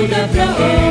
manda pra onde?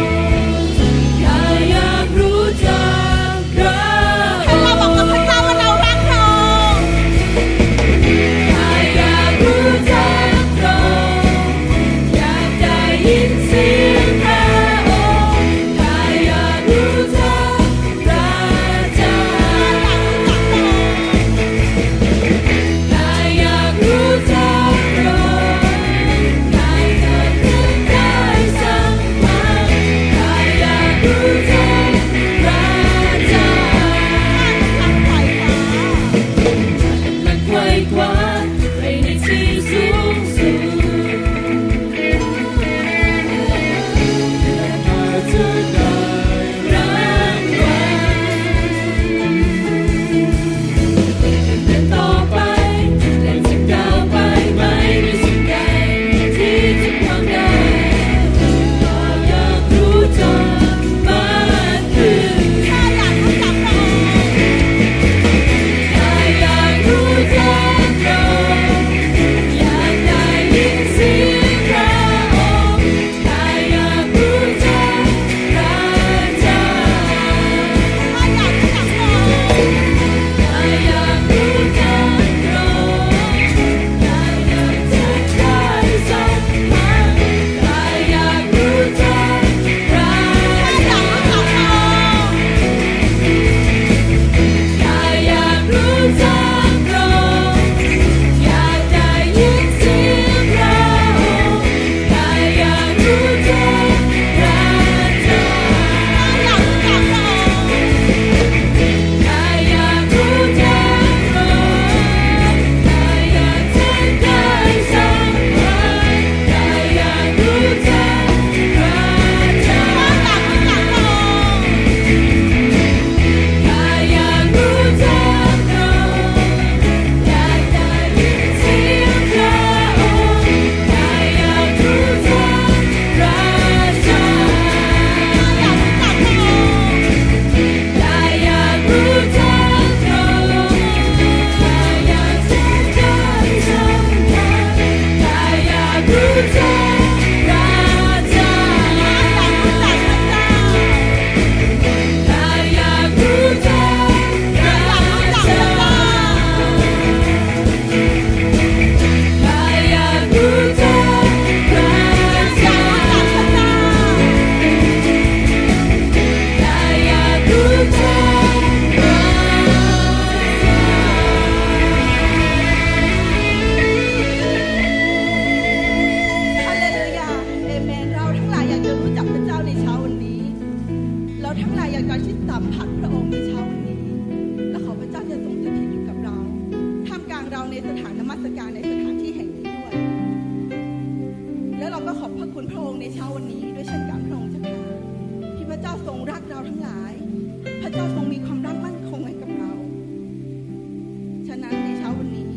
ฉะนั้นในเช้าวันนี้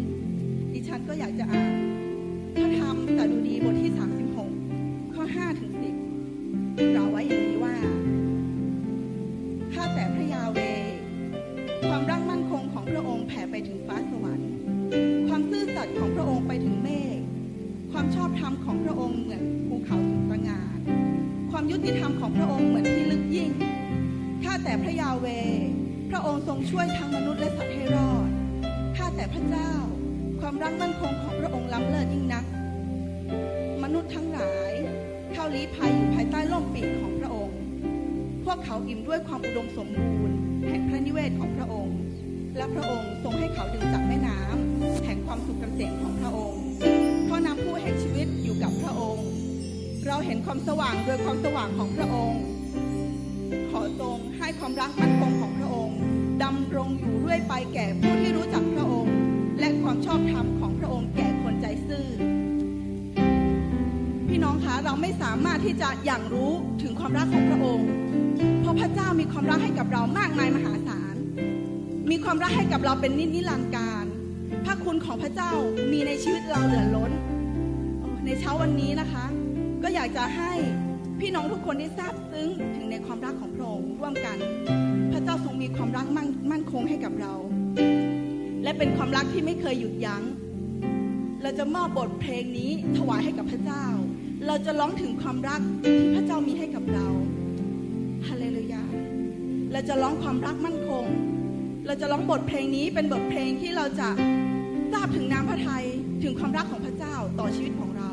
ดิฉันก็อยากจะอ่านพระธรรมสดุดีบทที่ 36 ข้อ 5 ถึง 10 กล่าวไว้อย่างนี้ว่า ข้าแต่พระยาเว ความรักมั่นคงของพระองค์แผ่ไปถึงฟ้าสวรรค์ ความซื่อสัตย์ของพระองค์ไปถึงเมฆ ความชอบธรรมของพระองค์เหมือนภูเขาสูงตระงานความยุติธรรมของพระองค์เหมือนที่ลึกยิ่ง ข้าแต่พระยาเว พระองค์ทรงช่วยทั้งมนุษย์และสัตว์ให้รอด แต่พระเจ้า ความรักมั่นคงของพระองค์ล้ำเลิศยิ่งนัก มนุษย์ทั้งหลาย เข้าลี้ภัยอยู่ภายใต้ร่มปีกของพระองค์ พวกเขาอิ่มด้วยความอุดมสมบูรณ์ แห่งพระนิเวศของพระองค์ และพระองค์ทรงให้เขาดื่มจากแม่น้ำแห่งความสุขเกษมของพระองค์เพราะน้ำผู้แห่งชีวิตอยู่กับพระองค์ เราเห็นความสว่างโดยความสว่างของพระองค์ ขอทรงให้ความรักมั่นคงของพระองค์ ดำรงอยู่เรื่อยไปแก่ผู้ที่รู้จักพระองค์ และความชอบธรรมของพระองค์แก่คนใจซื่อ พี่น้องคะเราไม่สามารถที่จะอย่างรู้ถึงความรักของพระองค์ เพราะพระเจ้ามีความรักให้กับเรามากมายมหาศาล มีความรักให้กับเราเป็นนิจนิรันดร์การ พระคุณของพระเจ้ามีในชีวิตเราเหลือล้น ในเช้าวันนี้นะคะ ก็อยากจะให้พี่น้องทุกคนได้ทราบซึ้งถึงในความรักของพระองค์ร่วมกัน พระเจ้าทรงมีความรักมั่นมั่นคงให้กับเรา และเป็นความรักที่ไม่เคยหยุดยัง้ง เราจะมอบบทเพลงนี้ถวายให้กับพระเจ้า เราจะร้องถึงความรักที่พระเจ้ามีให้กับเราฮาเลลูยาเราจะร้องความรักมั่นคง เราจะร้องบทเพลงนี้เป็นบทเพลงที่เราจะทราบถึงน้ำพระทัยถึงความรักของพระเจ้าต่อชีวิตของเรา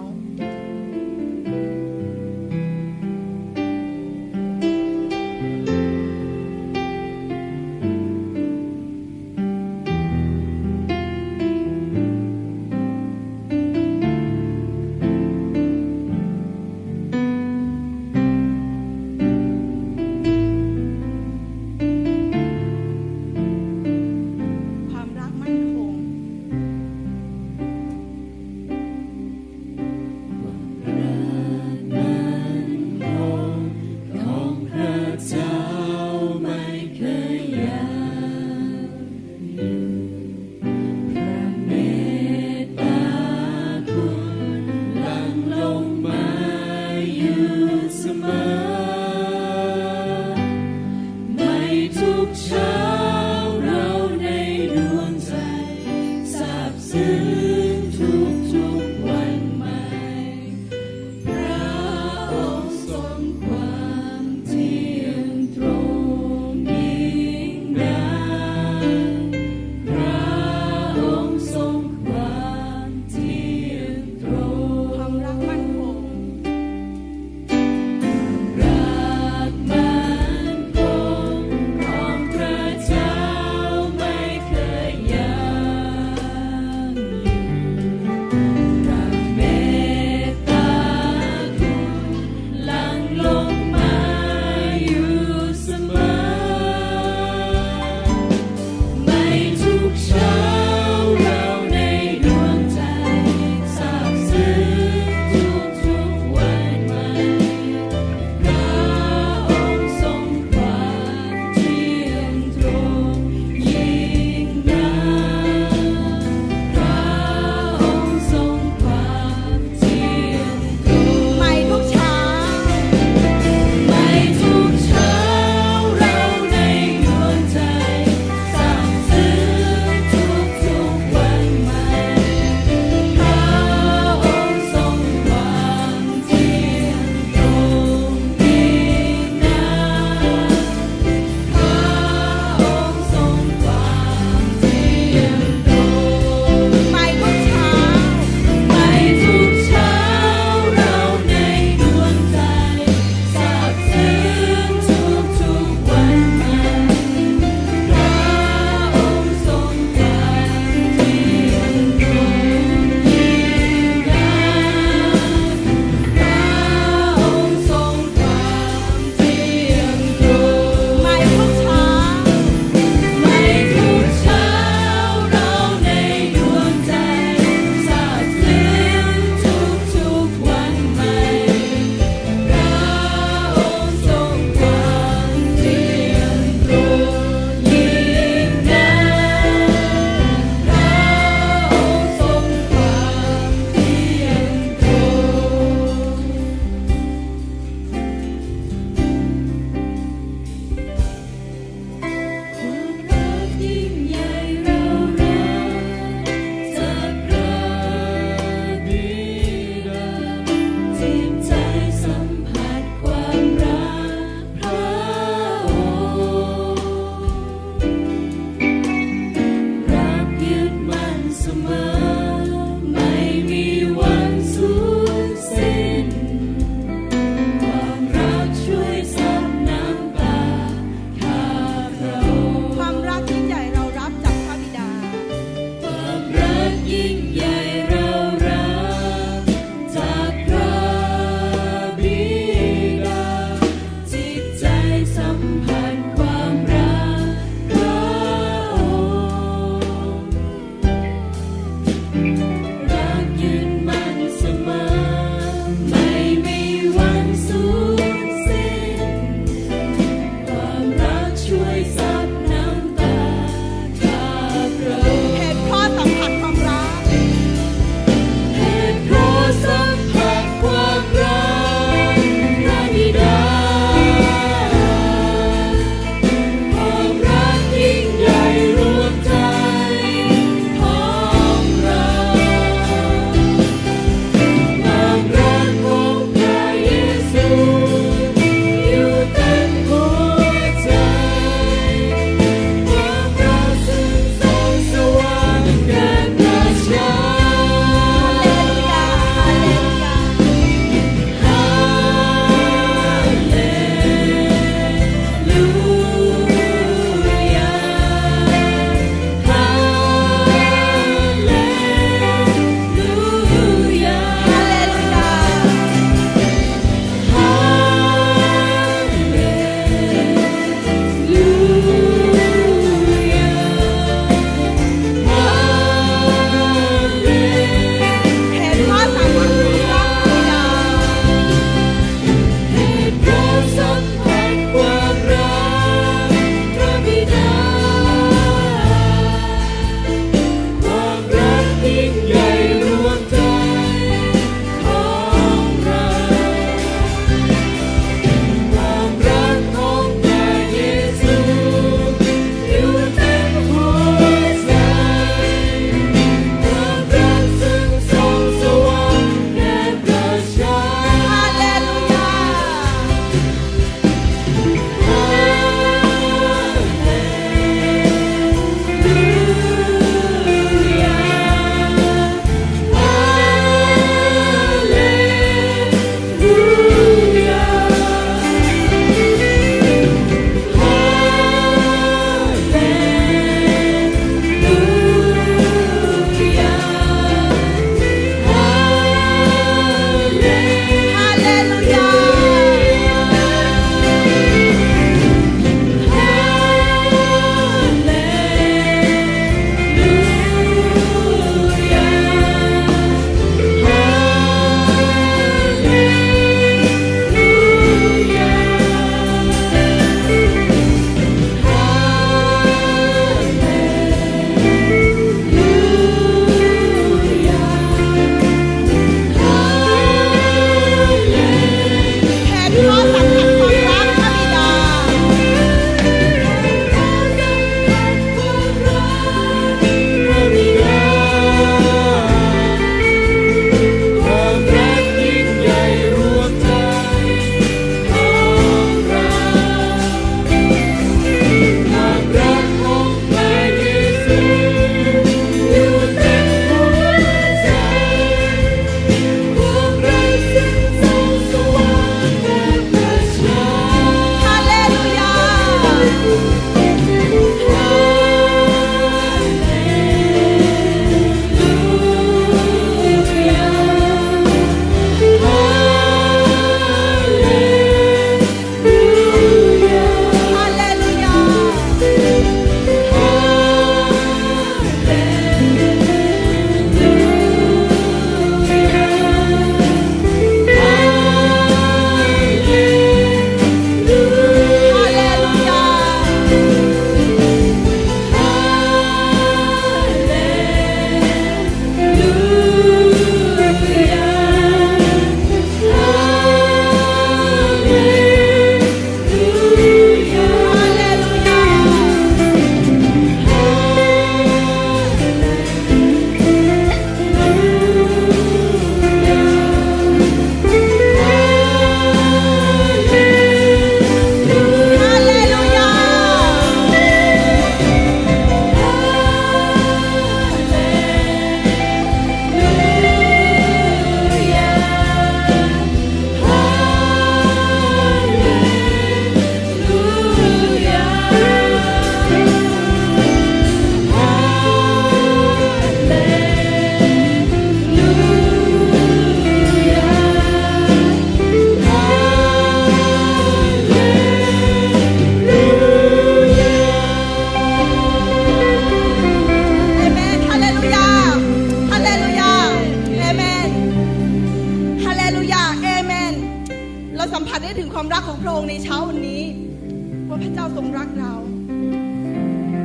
จ้าทรงรักเรา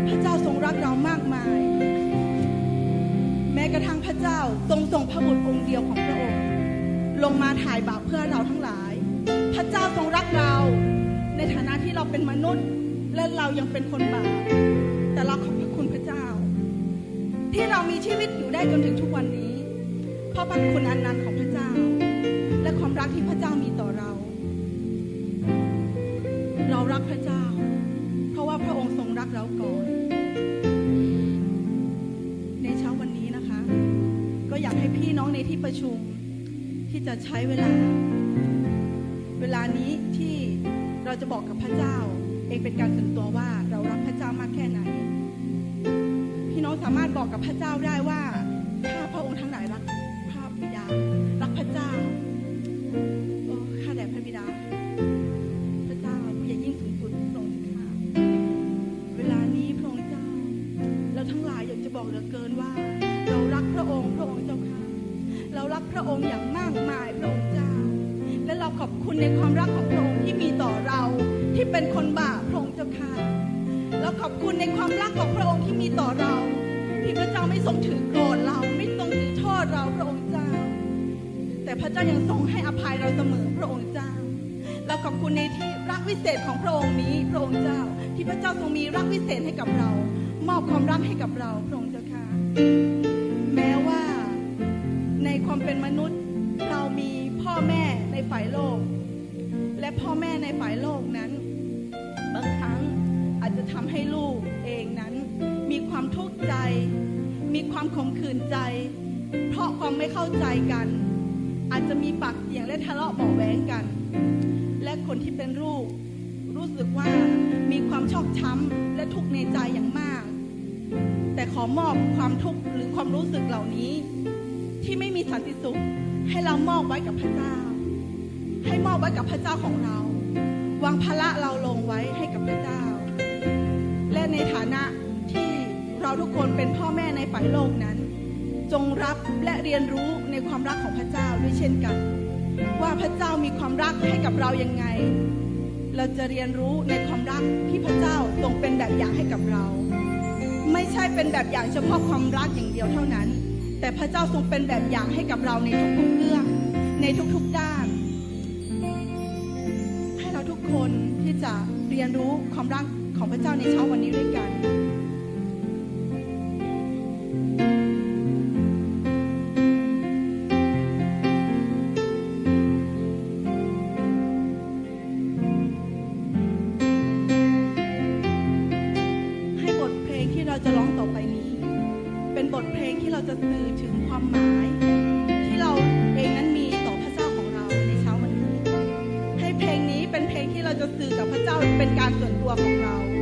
พระเจ้าทรงรักเรามากมาย แม้กระทั่งพระเจ้าทรงส่งพระบุตรองค์เดียวของพระองค์ ลงมาถ่ายบาปเพื่อเราทั้งหลาย พระเจ้าทรงรักเรา ในฐานะที่เราเป็นมนุษย์ และเรายังเป็นคนบาป แต่เราขอบพระคุณพระเจ้า ที่เรามีชีวิตอยู่ได้จนถึงทุกวันนี้ เพราะพระคุณอันนั้นของพระเจ้า และความรักที่พระเจ้ามีต่อเรา รักเราก่อน ในเช้าวันนี้นะคะ ก็อยากให้พี่น้องในที่ประชุม ที่จะใช้เวลา เวลานี้ที่เราจะบอกกับพระเจ้า เองเป็นการส่วนตัวว่าเรารักพระเจ้ามากแค่ไหน พี่น้องสามารถบอกกับพระเจ้าได้ว่าถ้าพระองค์ทั้งหลายรักพระบิดารักพระเจ้า บอกเหลือเกินว่า เรารักพระองค์พระองค์เจ้าค่ะ เรารักพระองค์อย่างมากมายพระองค์เจ้า และเราขอบคุณในความรักของพระองค์ที่มีต่อเราที่เป็นคนบาปพระองค์เจ้าค่ะเราขอบคุณในความรักของพระองค์ที่มีต่อเรา ที่พระเจ้าไม่ทรงถือโกรธเราไม่ทรงถือโทษเราพระองค์เจ้า แต่พระเจ้ายังทรงให้อภัยเราเสมอพระองค์เจ้าเราขอบคุณในที่รักวิเศษของพระองค์นี้พระองค์เจ้า ที่พระเจ้าทรงมีรักวิเศษให้กับเรา มอบความรักให้กับเราพระองค์เจ้าค่ะ แม้ว่าในความเป็นมนุษย์เรามีพ่อแม่ในฝ่ายโลก และพ่อแม่ในฝ่ายโลกนั้น บางครั้งอาจจะทำให้ลูกเองนั้น มีความทุกข์ใจ มีความขมขื่นใจ เพราะความไม่เข้าใจกัน อาจจะมีปากเสียงและทะเลาะเบาแวงกัน และคนที่เป็นลูกรู้สึกว่ามีความชอกช้ำและทุกข์ในใจอย่างมาก แต่ขอมอบความทุกข์หรือความรู้สึกเหล่านี้ ที่ไม่มีสันติสุข ให้เรามอบไว้กับพระเจ้า ให้มอบไว้กับพระเจ้าของเรา วางภาระเราลงไว้ให้กับพระเจ้า และในฐานะที่เราทุกคนเป็นพ่อแม่ในฝ่ายโลกนั้น จงรับและเรียนรู้ในความรักของพระเจ้าด้วยเช่นกัน ว่าพระเจ้ามีความรักให้กับเรายังไง เราจะเรียนรู้ในความรักที่พระเจ้าทรงเป็นแบบอย่างให้กับเรา ไม่ใช่เป็นแบบอย่างเฉพาะความรักอย่างเดียวเท่านั้น แต่พระเจ้าทรงเป็นแบบอย่างให้กับเราในทุกๆเรื่อง ในทุกๆด้าน ให้เราทุกคนที่จะเรียนรู้ความรักของพระเจ้าในเช้าวันนี้ด้วยกัน เป็นการส่วนตัวของเรา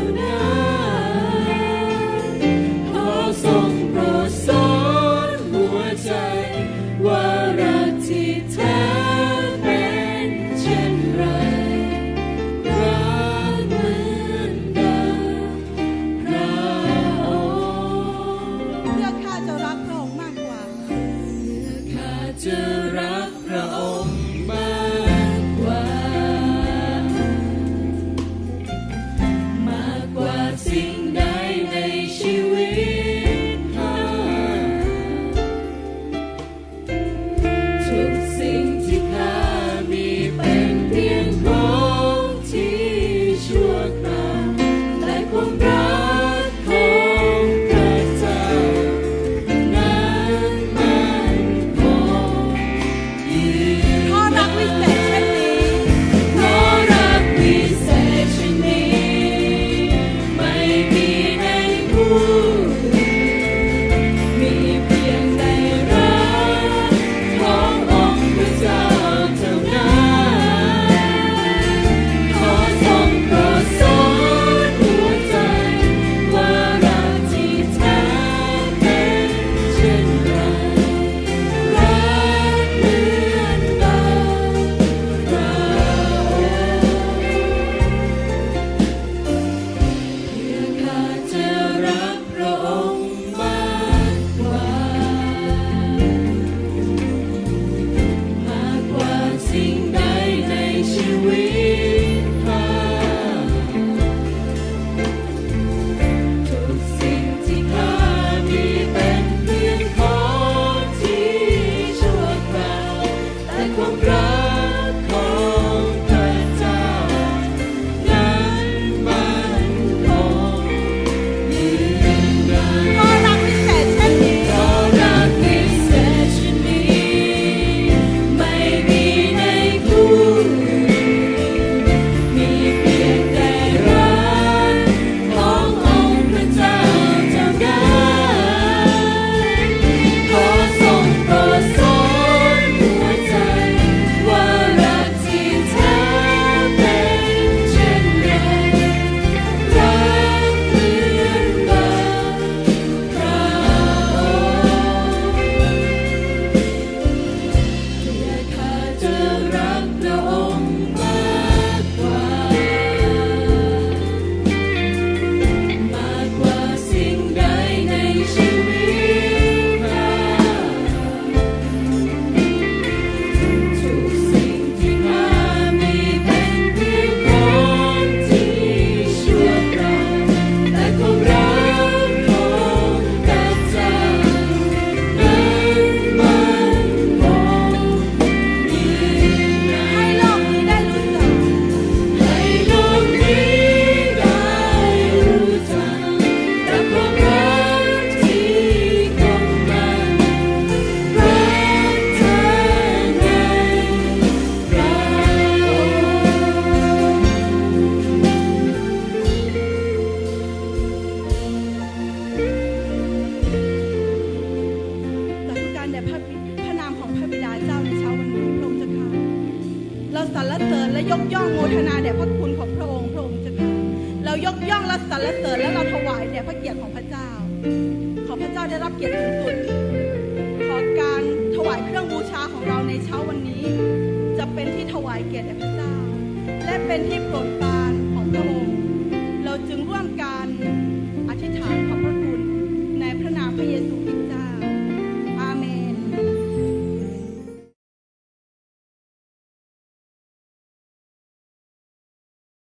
เ